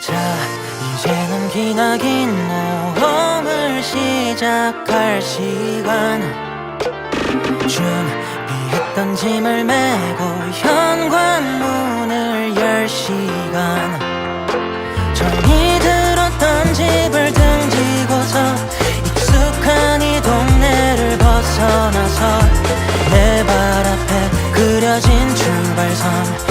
자 이제는 기나긴 모험을 시작할 시간. 준비했던 짐을 메고 현관문을 열 시간. 전이 들었던 집을 등지고서 익숙한 이 동네를 벗어나서 내 발 앞에 그려진 출발선.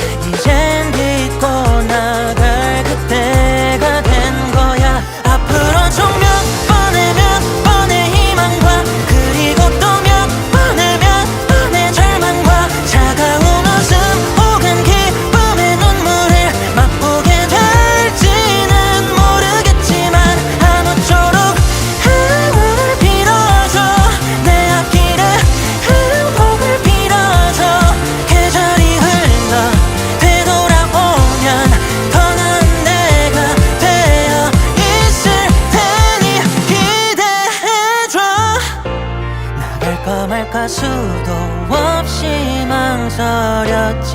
범할까 수도 없이 망설였지만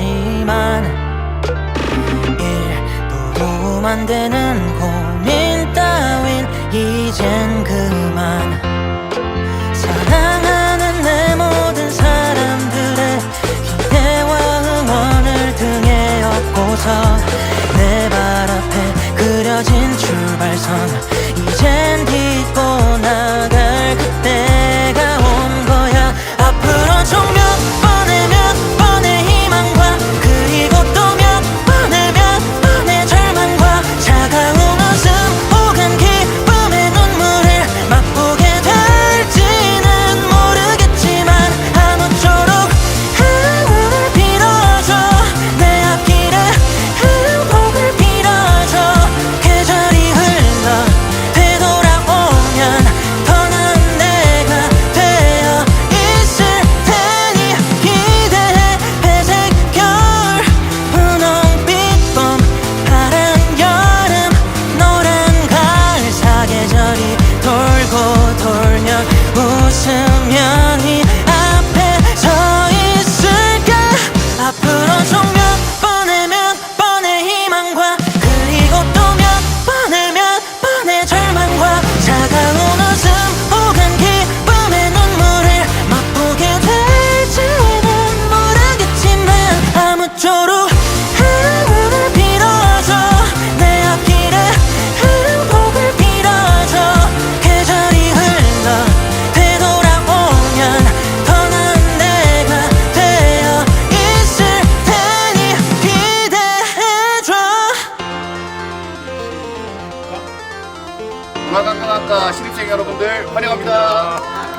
일도 안 되는 고민 따윈 이젠 그만. 사랑하는 내 모든 사람들의 기대와 응원을 등에 업고서 내 발 앞에 그려진 출발선 myself 신입생 여러분들 환영합니다.